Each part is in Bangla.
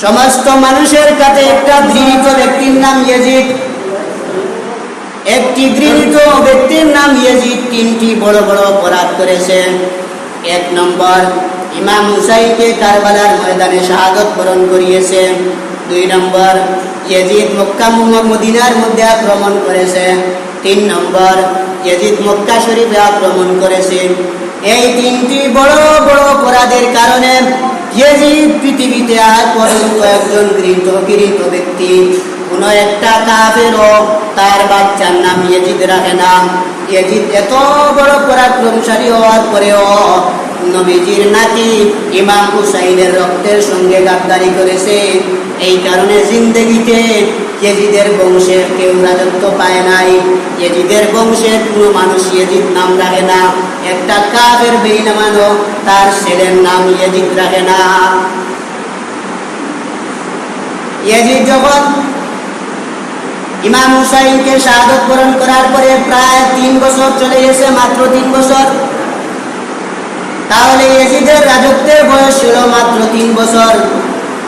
সমস্ত মানুষের কাছে একটা ঘৃণিত ব্যক্তির নাম ইয়েজিদ। একটি ঘৃণিত ব্যক্তির নাম ইয়েজিদ তিনটি বড় বড় অপরাধ করেছেন। এক নম্বর, ইমাম হুসাইনকে কারবালার ময়দানে শাহাদত বরণ করিয়েছে দুই নম্বর, ইয়েজিদ মক্কা মুহ- মদিনার মধ্যে আক্রমণ করেছে তিন নম্বর, ইয়েজিদ মক্কা শরীফে আক্রমণ করেছে এই তিনটি বড় বড় অপরাধের কারণে ইয়েজিদ পৃথিবীতে আর পর্যন্ত একজন গৃহীত গৃহীত ব্যক্তি, কোন একটা কাফেরও তার বাচ্চার নাম ইয়েজিদ রাখে না। ইয়েজিদ এত বড় পরাক্রমশালী হওয়ার পরেও নবীজির নাতি ইমাম হুসাইনের রক্তের সঙ্গে গাদ্দারি করেছে। এই কারণে জিন্দগিতে ইয়েজিদের বংশের কেউ রাজত্ব পায় নাই। ইয়েজিদের বংশের কোনো মানুষ ইয়েজিদ নাম রাখে না। একটা কাফের বেইনামানো তার ছেলের নাম ইয়েজিদ রাখে না। ইয়েজিদ যখন ইমাম হুসাইনকে শাহাদত বরণ করার পরে প্রায় তিন বছর চলে গেছে, মাত্র তিন বছর। তাহলে ইয়েজিদের রাজত্বের বয়স ছিল মাত্র তিন বছর।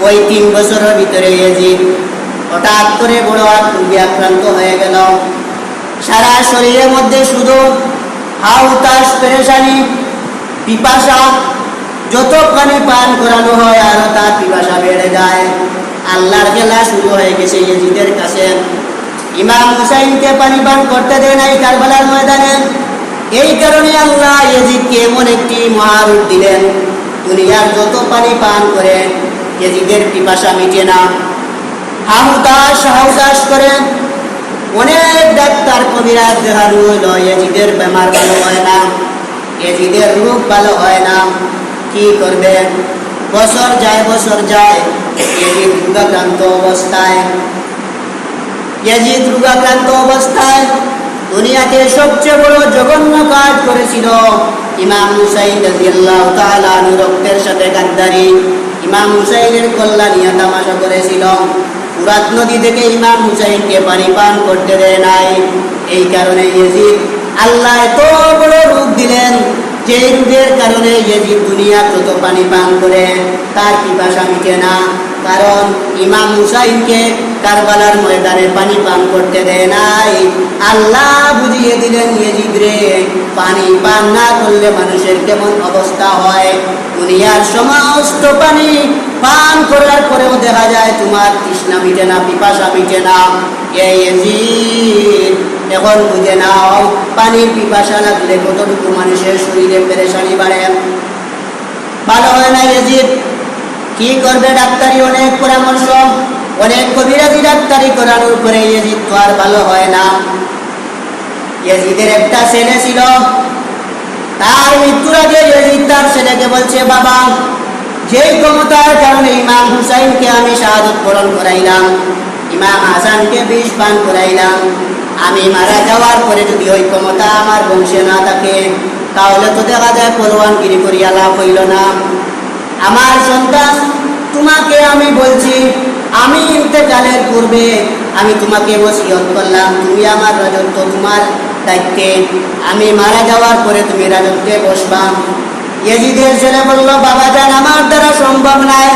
ওই তিন বছরের ভিতরে ইয়েজিদ হঠাৎ করে বড় আক্রান্ত হয়ে গেল। সারা শরীরের মধ্যে শুধু হাউতাস পেরেশানি, পিপাসা, যত পানি করানো হয় আরও তার পিপাসা বেড়ে যায়। আল্লাহর খেলা শুরু হয়ে গেছে ইয়েজিদের কাছে। ইমাম হুসাইনকে পানি পান করতে দেয় নাই কারবালার ময়দানে। এই কারণে আল্লাহ ইয়েজিদকে এমন একটি মহারূপ দিলেন, দুনিয়ার যত পানি পান করে ইয়েজিদের পিপাসা মিটে না। হাহুতাস হাহুতাস করে অনেক ডাক্তার কবিরাজ দেখানো হইল ইয়েজিদের বেমার ভালো হয় না ইয়েজিদের রোগ ভালো হয় না। কি করবে? বছর যায় বছর যায় ইয়েজিদ রোগাক্রান্ত অবস্থায়। ইয়াজিদ রোগাক্রান্ত অবস্থায় দুনিয়াতে সবচেয়ে বড় জঘন্য কাজ করেছিল ইমাম হুসাইন রাদিয়াল্লাহু তাআলা রক্তের সাথে গাদ্দারি। ইমাম হুসাইনের কল্যাণিয়া তামাশা করেছিল। ফুরাত নদী থেকে ইমাম হুসাইনকে পানি পান করতে দেয় নাই। এই কারণে ইয়েজিদ আল্লাহ এত বড় রূপ দিলেন যে রূপের কারণে ইয়েজিদ দুনিয়া যত পানি পান করে। তার পিপাসা মিটে না। কারণ ইমাম হুসাইনকে কারবালার ময়দানে পানি পান করতে দেয় নাই। আল্লাহ বুঝিয়ে দিলেন ইয়েজিদ রে পানি পান না করলে মানুষের কেমন অবস্থা হয়? দুনিয়ার সমস্ত পানি পান করার পরেও দেখা যায় তোমার তৃষ্ণা মিটে না, পিপাসা মিটে না। এখন বুঝে নাও, পানির পিপাসা লাগলে কতটুকু মানুষের শরীরে পেরেশানি বাড়ে? ভালো হয় না ইয়েজিদ কি করবে ডাক্তারি? অনেক পরামর্শ। অনেক কবিরাজি ডাক্তারি করানোর পরে ইয়েজিদ তো আর ভালো হয় না। ইয়েজিদের একটা ছেলে ছিল। তার মৃত্যুর আগে ইয়েজিদ তার ছেলেকে বলছে, বাবা, যেই ক্ষমতার কারণে ইমাম হুসাইনকে আমি শাহাদত বরণ করাইলাম, ইমাম হাসানকে বিষ পান করাইলাম, আমি মারা যাওয়ার পরে যদি ওই ক্ষমতা আমার বংশে না থাকে, তাহলে তো দেখা যায় পরোয়ানগিরি করিয়া লাভ হইল না। আমার সন্তান, তোমাকে আমি বলছি আমি ইন্তেকালের পূর্বে আমি তোমাকে ওসিয়ত করলাম। তুমি আমার রাজত্ব, তোমার দায়িত্বে। আমি মারা যাওয়ার পরে তুমি রাজত্বে বসবা। ইয়েজিদের ছেলে বলল, বাবা যান আমার দ্বারা সম্ভব নয়।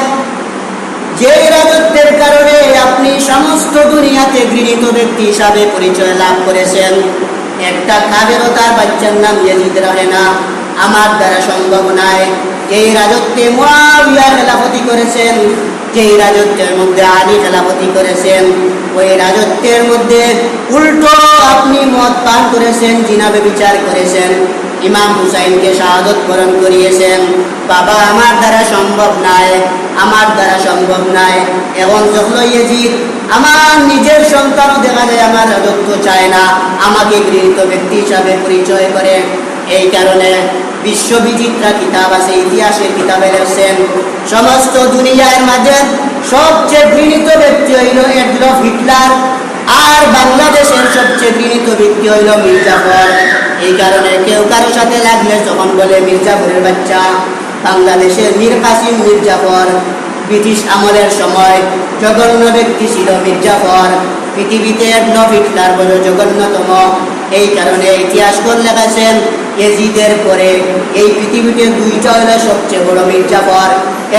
যে রাজত্বের কারণে আপনি সমস্ত দুনিয়াতে গৃহীত ব্যক্তি হিসাবে পরিচয় লাভ করেছেন। একটা খাবেরও তার বাচ্চার নাম ইয়েজিদ রাখে না। আমার দ্বারা সম্ভব নয়। এই রাজত্বে মুয়াবিয়া খেলাপতি করেছেন। যেই রাজত্বের মধ্যে আলী খেলাপতি করেছেন, ওই রাজত্বের মধ্যে উল্টো আপনি মত পান করেছেন জিনাবে বিচার করেছেন, ইমাম হুসাইনকে শাহাদত বরণ করিয়েছেন, বাবা, আমার দ্বারা সম্ভব নয় আমার দ্বারা সম্ভব নয় এবং যখন ইয়েজিদ, আমার নিজের সন্তানও দেখা যায়, আমার রাজত্ব চায় না, আমাকে গৃহীত ব্যক্তি হিসাবে পরিচয় করে এই কারণে বিশ্ববিচিত্রা কিতাব আছে, ইতিহাসের কিতাবে লেখছেন সমস্ত দুনিয়ার মাঝে সবচেয়ে গৃহীত ব্যক্তি হইল এডলফ হিটলার আর বাংলাদেশের সবচেয়ে গৃহীত ব্যক্তি হইল মির্জাফর। এই কারণে কেউ কারোর সাথে লাগলে যখন বলে মির্জাফরের বাচ্চা, বাংলাদেশের মীর কাসিম মির্জাফর। ব্রিটিশ আমলের সময় জঘন্য ব্যক্তি ছিল মির্জাফর। পৃথিবীতে এডলফ হিটলার বড় জঘন্যতম। এই কারণে ইতিহাসকর লেখাছেন এজিদের পরে এই পৃথিবীতে দুইটা হলো সবচেয়ে বড় মির্জাফর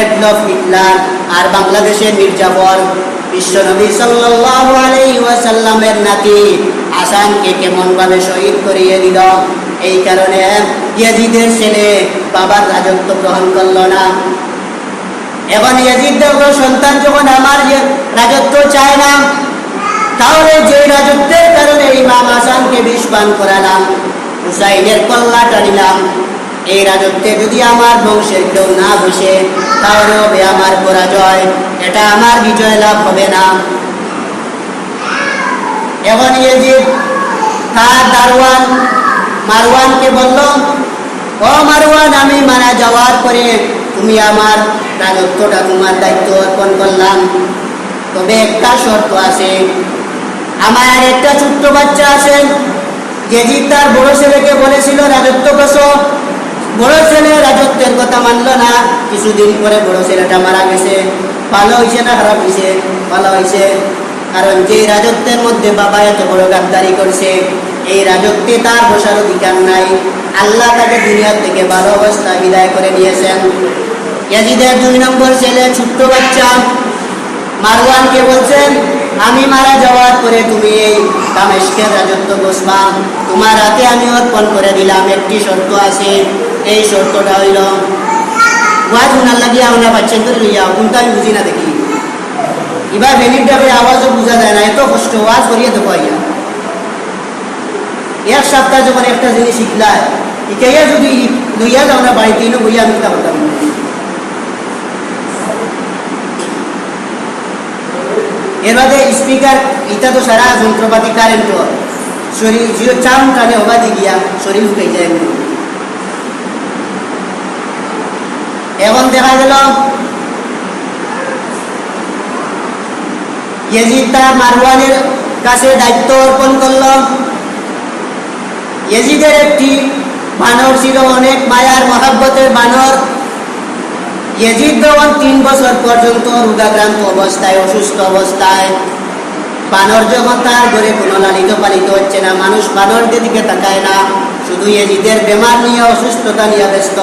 এডলফ হিটলার আর বাংলাদেশের মির্জাফর। বিশ্বনবী ওয়াসাল্লামের নাতি আসানকে কেমন ভাবে শহীদ করিয়ে দিল? এই কারণে ইয়াজিদের ছেলে বাবার রাজত্ব গ্রহণ করল না। এখন ইয়াজিদ দেখল সন্তান যখন আমার রাজত্ব চায় না, তাহলে যে রাজত্বের কারণে ইমাম হাসানকে বিষ পান করালাম, হুসাইনের কল্লা টানিলাম এই রাজত্বে যদি আমার বংশের কেউ না বসে তাহলে হবে আমার পরাজয়, এটা আমার বিজয় লাভ হবে না। এখন ইয়াজিদ তার দারওয়ান মারওয়ানকে বলল, ও মারওয়ান, আমি মারা যাওয়ার পরে তুমি আমার রাজত্বটা তোমার দায়িত্ব অর্পণ করলাম। তবে একটা শর্ত আছে। আমার একটা ছোট্ট বাচ্চা আছে। যেজি তার বড় ছেলেকে বলেছিল রাজত্ব কস বড় ছেলে রাজত্বের কথা মানলো না। কিছুদিন পরে বড় ছেলেটা মারা গেছে। ভালো হয়েছে না খারাপ হয়েছে ভালো হয়েছে কারণ যে রাজত্বের মধ্যে বাবা এত বড় গাদ্দারি করছে এই রাজত্বে তার বসার অধিকার নাই। আল্লাহ তাকে দুনিয়ার থেকে ভালো অবস্থা বিদায় করে নিয়েছেন ইয়াজিদের দুই নম্বর ছেলে, ছোট্ট বাচ্চা। মারওয়ানকে বলছেন, আমি মারা যাওয়ার পরে তুমি এই দামেশকের রাজত্ব বসবা। তোমার হাতে আমি অর্পণ করে দিলাম, একটি শর্ত আছে। এই শর্তটা হইল, ওয়াজ উনার লাগিয়ে আমরা বাচ্চা করে লইয়া কিন্তু আমি বুঝি না দেখি। এবার ভেনির ডাবে আওয়াজও বোঝা যায় না, এত কষ্ট, ওয়াজ করিয়ে দেবো আইয়া এক সপ্তাহ যখন একটা জিনিস শিখলায় যদি লইয়া যাও না, বাড়িতে এনে বইয়া আমি তা এর বাদে স্পিকার এটা তো সারা যন্ত্রপাতি কারেন্ট শরীর, জিও চাম টানে হবা দি গিয়া শরীর ঢুকে যায়। এখন দেখা গেল, ইয়েজিদ তার মারওয়ানের কাছে দায়িত্ব অর্পণ করল। ইয়েজিদের একটি বানর ছিল, অনেক মায়ার মহাব্বতের বানর। ইয়েজিদ যখন তিন বছর পর্যন্ত রোগাক্রান্ত অবস্থায়, অসুস্থ অবস্থায়, বানর যখন তার ঘরে কোনো লালিত পালিত হচ্ছে না, মানুষ বানরদের দিকে তাকায় না, শুধু ইয়েজিদের বেমার নিয়ে, অসুস্থতা নিয়ে ব্যস্ত,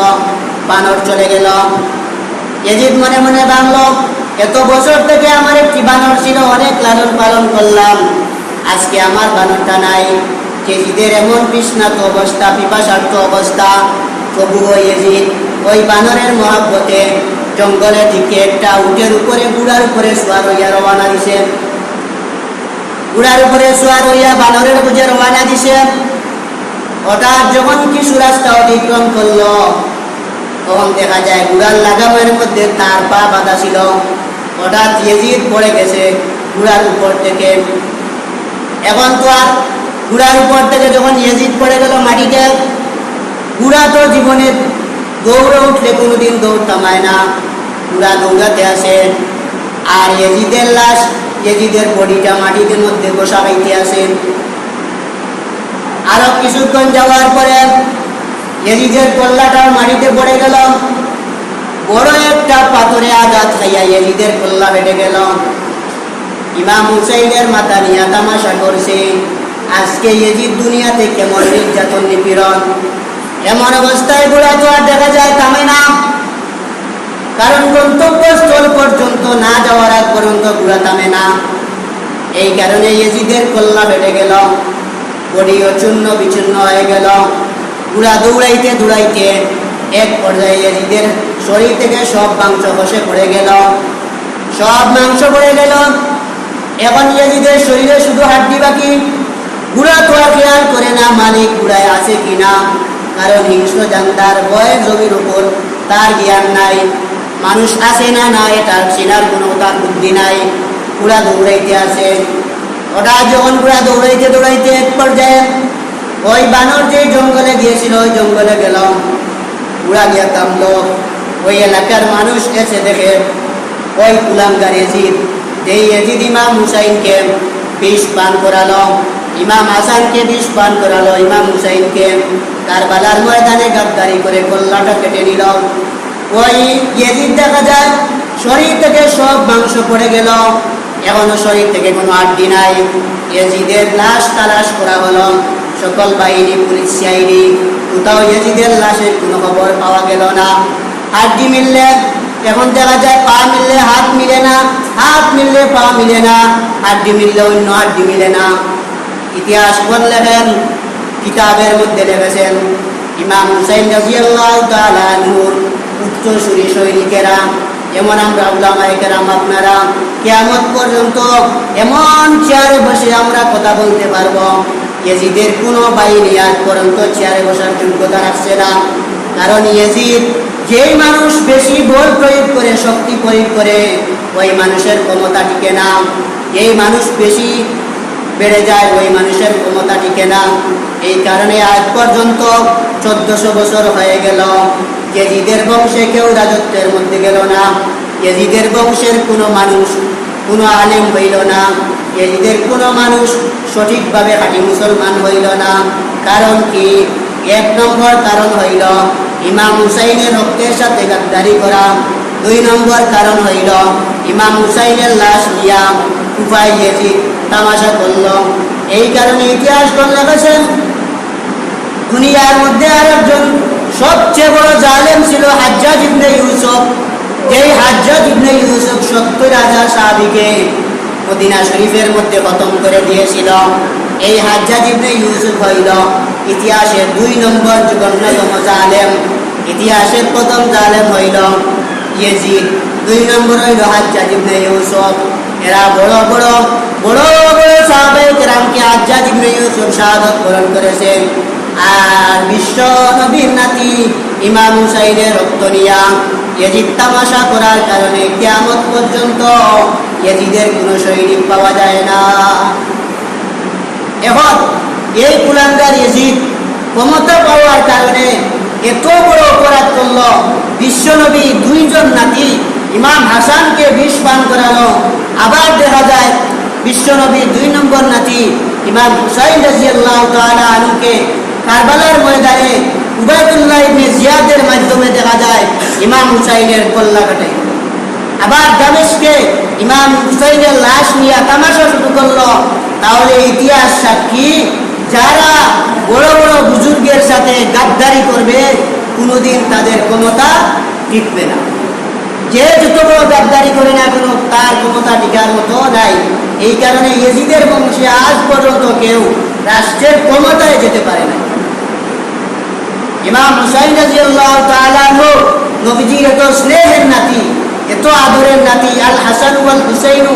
বানর চলে গেল। ইয়েজিদ মনে মনে ভাবল, এত বছর থেকে আমার একটি বানর ছিল, অনেক লালন পালন করলাম, আজকে আমার বানরটা নাই। কেজিদের এমন বিষ্ণাত অবস্থা পিপাসার্থ অবস্থা। তবুও ইয়েজিদ ওই বানরের মহাব্বতে জঙ্গলের দিকে একটা উটের উপরে গুড়ার উপরে শোয়ার হইয়া রওনা দিছে। গুড়ার উপরে শোয়ার হইয়া বানরের বুঝে রওনা দিছে। হঠাৎ যখন কিছু রাস্তা অতিক্রম করল, তখন দেখা যায় গুড়ার লাগামের মধ্যে তার পা বাঁধা ছিল। হঠাৎ ইয়েজিদ পড়ে গেছে গুড়ার উপর থেকে। এখন তো আর গুড়ার উপর থেকে যখন ইয়েজিদ পড়ে গেল মাটিতে গুড়া তো জীবনে দৌড়ে উঠলে কোনোদিন দৌড় থামায় না। গুড়া দৌড়াতে আসে। আর ইয়েজিদের লাশ, ইয়েজিদের বডিটা মাটিতে মধ্যে বসা পাইতে আসে। আরও কিছুক্ষণ যাওয়ার পরে ইয়েজিদের কল্লাটাও মাটিতে পড়ে গেল। বড় একটা পাথরে আঘাত খাইয়া ইয়েজিদের কল্লা বেড়ে গেল। ইমাম হুসাইনের মাথা নিয়ে তামাশা করছে। আজকে ইয়েজিদ দুনিয়াতে কেমন নির্যাতন, নিপীড়ন? এমন অবস্থায় গোড়া তো আর দেখা যায় থামে না। কারণ গন্তব্যস্থল পর্যন্ত না যাওয়ার আগ পর্যন্ত ঘোড়া থামে না। এই কারণে এজিদের কল্লা বেড়ে গেল। বডিও চূর্ণ বিচূর্ণ হয়ে গেল। ঘোড়া দৌড়াইতে দৌড়াইতে এক পর্যায়ে এজিদের শরীর থেকে সব মাংস বসে পড়ে গেল। সব মাংস পড়ে গেল। এখন ইয়েজিদের শরীরে শুধু হাড্ডি বাকি। গুড়া তো খেয়াল করে না, মালিক গুড়ায় আছে কিনা কারণ হিংস্র জানতার বয়ের জমির উপর, তার জ্ঞান নাই। মানুষ আছে না না এটার চেনার কোনো তার বুদ্ধি নাই। গুড়া দৌড়াইতে আছে। ওটা যখন গুড়া দৌড়াইতে দৌড়াইতে এক পর্যায়ে ওই বানর যে জঙ্গলে গিয়েছিল, ওই জঙ্গলে গেলাম। গুড়া গিয়া থামলো ওই এলাকার মানুষ এসে দেখে, ওই কুলাঙ্গার এজিদ। যেই এজিদ ইমাম হুসাইনকে বিষ পান করালো ইমাম আসানকে বিষ পান করালো, ইমাম হুসাইনকে কারবালার ময়দানে গাদ্দারি করে কল্লাটা কেটে নিল। ওই ইয়েজিদ দেখা যায়, শরীর থেকে সব মাংস পড়ে গেল। এখনও শরীর থেকে কোনো আড্ডি নাই। ইয়াজিদের লাশ তালাশ করা হলো। সকল বাহিনী, পুলিশ সিআইডি কোথাও ইয়াজিদের লাশের কোনো খবর পাওয়া গেল না। হাড্ডি মিললে, এখন দেখা যায় পা মিললে হাত মিলে না, হাত মিললে পা মিলে না। হাড্ডি মিললে অন্য হাড্ডি মিলে না। ইতিহাস লেখেন কিতাবের মধ্যে লেখেছেন ইমাম হুসাইন তাআলা নূর উত্তরসূরি সৈনিকেরা এমন আমরা উলামায়ে কেরাম আপনারা, কিয়ামত পর্যন্ত এমন চেয়ারে বসে আমরা কথা বলতে পারব, ইয়েজিদের কোনো বাহিনী আজ পর্যন্ত চেয়ারে বসার যোগ্যতা রাখছে না। কারণ ইয়েজিদ যেই মানুষ বেশি বল প্রয়োগ করে, শক্তি প্রয়োগ করে, ওই মানুষের ক্ষমতা টিকে না। এই মানুষ বেশি বেড়ে যায়, ওই মানুষের ক্ষমতা টিকে না। এই কারণে আজ পর্যন্ত চোদ্দশো বছর হয়ে গেল। ইয়েজিদের বংশে কেউ রাজত্বের মধ্যে গেল না। ইয়েজিদের বংশের কোনো মানুষ, কোনো আলেম হইল না। ইয়েজিদের কোনো মানুষ সঠিকভাবে খাঁটি মুসলমান হইল না। কারণ কি? এক নম্বর কারণ হইল ইমাম হুসাইনের রক্তের সাথে গাদ্দারি করা। দুই নম্বর কারণ হইল ইমাম হুসাইনের লাশ নিয়া কুফাই তামাশা করল এই কারণে ইতিহাস লেখেছেন দুনিয়ার মধ্যে আর একজন সবচেয়ে বড় জালেম ছিল হাজ্জাজ ইবনে ইউসুফ। যেই হাজ্জাজ ইবনে ইউসুফ সত্তর হাজার সাহাবিকে মদিনা শরীফের মধ্যে খতম করে দিয়েছিল। এই হাজ্জাজ ইবনে ইউসুফ হইল ইতিহাসের দুই নম্বর অন্যতম জালেম। ইতিহাসের প্রথম জালেম হইল ইয়েজিদ। দুই নম্বর হইল হাজ্জাজ ইবনে ইউসুফ। এরা বড় বড় বড় বড় সাহাবে কেরামকে হাজ্জাজ ইবনে ইউসুফ শাহাদত বরণ করেছেন আর বিশ্ব নবীর নাতি ইমাম হুসাইনের রক্ত নিয়া ইয়েজিদ তামাশা করার কারণে কিয়ামত পর্যন্ত ইয়েজিদের কোনো সৈনিক পাওয়া যায় না। এখন এই কুলাঙ্গার এজিদ ক্ষমতা পাওয়ার কারণে এত বড় অপরাধ করল। বিশ্বনবী দুইজন নাতি ইমাম হাসানকে বিষ পান করালো। আবার দেখা যায়, বিশ্বনবী দুই নম্বর নাতি ইমাম হুসাইন আনুকে কারবালার ময়দানে উবায়দুল্লাহ ইবনে জিয়াদের মাধ্যমে দেখা যায়, ইমাম হুসাইনের কল্লা কাটে। আবার দামেশকে ইমাম হুসাইনের লাশ নিয়ে তামাশা শুরু করল। তাহলে ইতিহাস সাক্ষী, যারা বড় বড় বুজুর্গের সাথে গাদ্দারি করবে, কোনোদিন তাদের ক্ষমতা টিকবে না। যে যত বড় গাদ্দারি করে না কোনো, তার ক্ষমতা টিকার মতো নাই। এই কারণে ইয়েজিদের বংশে আজ পর্যন্ত কেউ রাষ্ট্রের ক্ষমতায় যেতে পারে না। ইমাম হুসাইন রাজিয়াল্লাহু তাআলা নবীজির এত স্নেহের নাতি, এত আদরের নাতি, আল হাসান ওয়াল হুসাইন,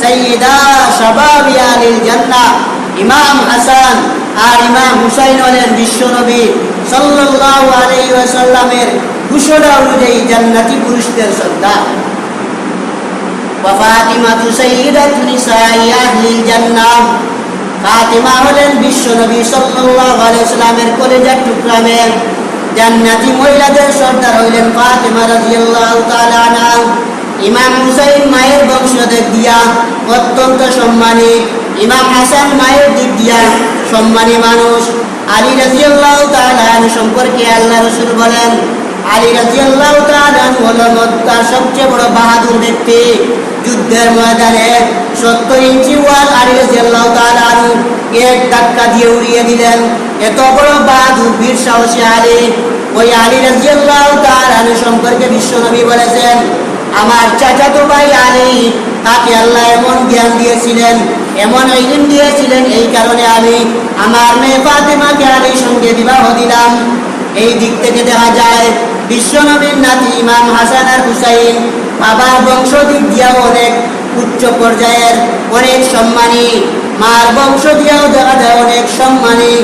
সাইয়্যিদা শাবাবি আলিল জান্নাহ, ইমাম হাসান আর ইমাম হুসাইন হলেন বিশ্ব নবী সাল্লাল্লাহু আলাইহি ওয়াসাল্লামের ঘোষণা অনুযায়ী জান্নাতি পুরুষদের হুসাইন মায়ের বংশধর দিয়া অত্যন্ত সম্মানী। ইমাম হাসান মায়ের দিক দিয়া সম্মানী মানুষ। আলী রাজিয়াল্লাহু তাআলা সম্পর্কে আল্লাহ রাসূল বলেন আনহু হলেন মক্কার সবচেয়ে বড় যুদ্ধের সত্তর ইঞ্চি ওয়াল দিয়ে উড়িয়ে দিলেন। এত বড় সাহসী ওই সম্পর্কে বলেছেন, আমার চাচাতো ভাই আলী, তাকে আল্লাহ এমন জ্ঞান দিয়েছিলেন, এমন ইলিম দিয়েছিলেন, এই কারণে আমি আমার মেয়ে ফাতেমাকে আলীর সঙ্গে বিবাহ দিলাম। এই দিক থেকে দেখা যায় বিশ্বনবীর নাতি ইমাম হাসান আর হুসাইন বাবার বংশ দিক দিয়েও অনেক, উচ্চ পর্যায়ের অনেক সম্মানী। মার বংশ দিয়েও দেখা যায় অনেক সম্মানী।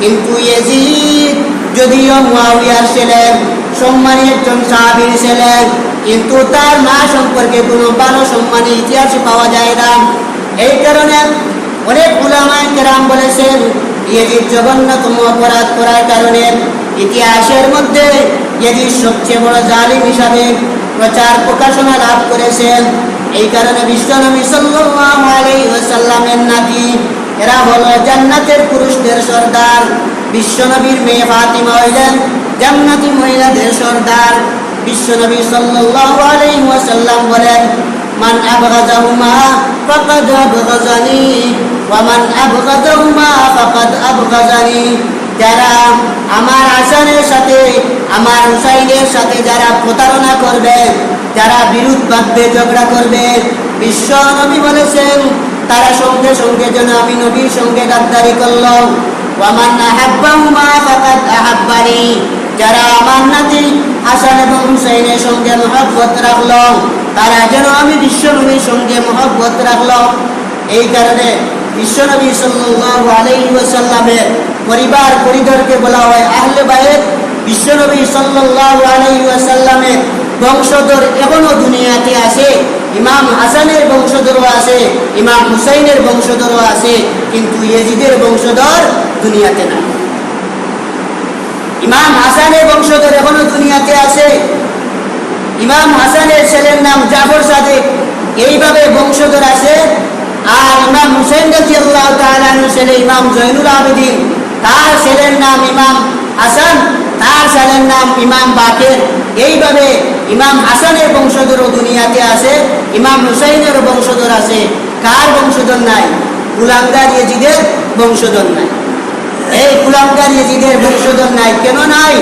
কিন্তু এজিদ যদিও মুয়াবিয়ার ছিলেন সম্মানী একজন সাহাবির ছিলেন কিন্তু তার মা সম্পর্কে কোনো ভালো সম্মানী ইতিহাসে পাওয়া যায় না। এই কারণে অনেক উলামায়ে কেরাম বলেছেন, ইয়েজিদ জঘন্যতম অপরাধ করার কারণে ইতিহাসের মধ্যে ইয়েজিদ সবচেয়ে বড় জালিম হিসাবে প্রচার প্রকাশনা লাভ করেছেন, এই কারণে বিশ্বনবী ওয়াসাল্লামের নাতি, এরা হলো জান্নাতের পুরুষদের সর্দার। বিশ্বনবীর মেয়ে ফাতিমা হইলেন জান্নাতি মহিলাদের সর্দার। বিশ্বনবী ওয়াসাল্লাম বলেন, মান আবগাজাহুমা ফাকাদ আবগাজানি, ওয়া মান আবগাজাহুমা ফাকাদ আবগাজানি। যারা আমার হাসানের সাথে, আমার হুসাইনের সাথে যারা প্রতারণা করবে, যারা বিরোধ বাঁধবে, ঝগড়া করবে, বিশ্ব নবী বলেছেন, তারা সঙ্গে সঙ্গে যেন আমি নবীর সঙ্গে গাদ্দারি করল ওয়ামান আহাব্বাহুমা ফাকাদ আহাব্বানি। যারা আমার নাতি হাসান এবং হুসাইনের সঙ্গে মহব্বত রাখল, তারা যেন আমি বিশ্ব নবীর সঙ্গে মহব্বত রাখল। এই কারণে বিশ্বনবী সাল্লাল্লাহু আলাইহি ওয়াসাল্লামের পরিবার পরিধরকে বলা হয় আহলে বাইত। বিশ্বনবী ওয়াসাল্লামের বংশধর এখনও দুনিয়াতে আছে। ইমাম হাসানের বংশধরও আছে, ইমাম হুসাইনের বংশধরও আছে, কিন্তু ইয়েজিদের বংশধর দুনিয়াতে না ইমাম হাসানের বংশধর এখনও দুনিয়াতে আছে। ইমাম হাসানের ছেলের নাম জাফর সাদেক। এইভাবে বংশধর আছে আর ইমাম হুসেন রাজিয়াল্লাহ তাআলার ছেলে ইমাম জৈনুল আবেদিন। তার ছেলের নাম ইমাম হাসান, তার ছেলের নাম ইমাম বাকের। এইভাবে ইমাম হাসানের বংশধরও দুনিয়াতে আছে, ইমাম হুসাইনের বংশধর আছে। কার বংশধর নাই? গুলামদার ইয়েজিদের বংশধর নাই। এই গুলামদার ইয়েজিদের বংশধর নাই। কেন নাই?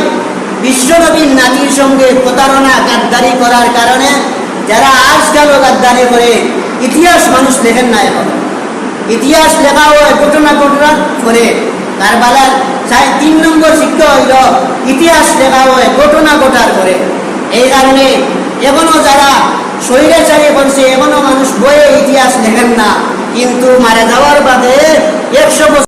বিশ্বনবীর নাতির সঙ্গে প্রতারণা, গাদ্দারি করার কারণে যারা আজকালও গাদ্দারি করে, ইতিহাস মানুষ লেখেন না এখন। ইতিহাস লেখা হয় ঘটনা ঘটনা করে কারবালার চাই তিন নম্বর শিক্ষা হইল ইতিহাস লেখা হয় ঘটনা ঘটার করে। এই কারণে এখনও যারা স্বৈরাচারী করছে এখনও মানুষ বইয়ে ইতিহাস লেখেন না। কিন্তু মারা যাওয়ার বাদে একশো বছর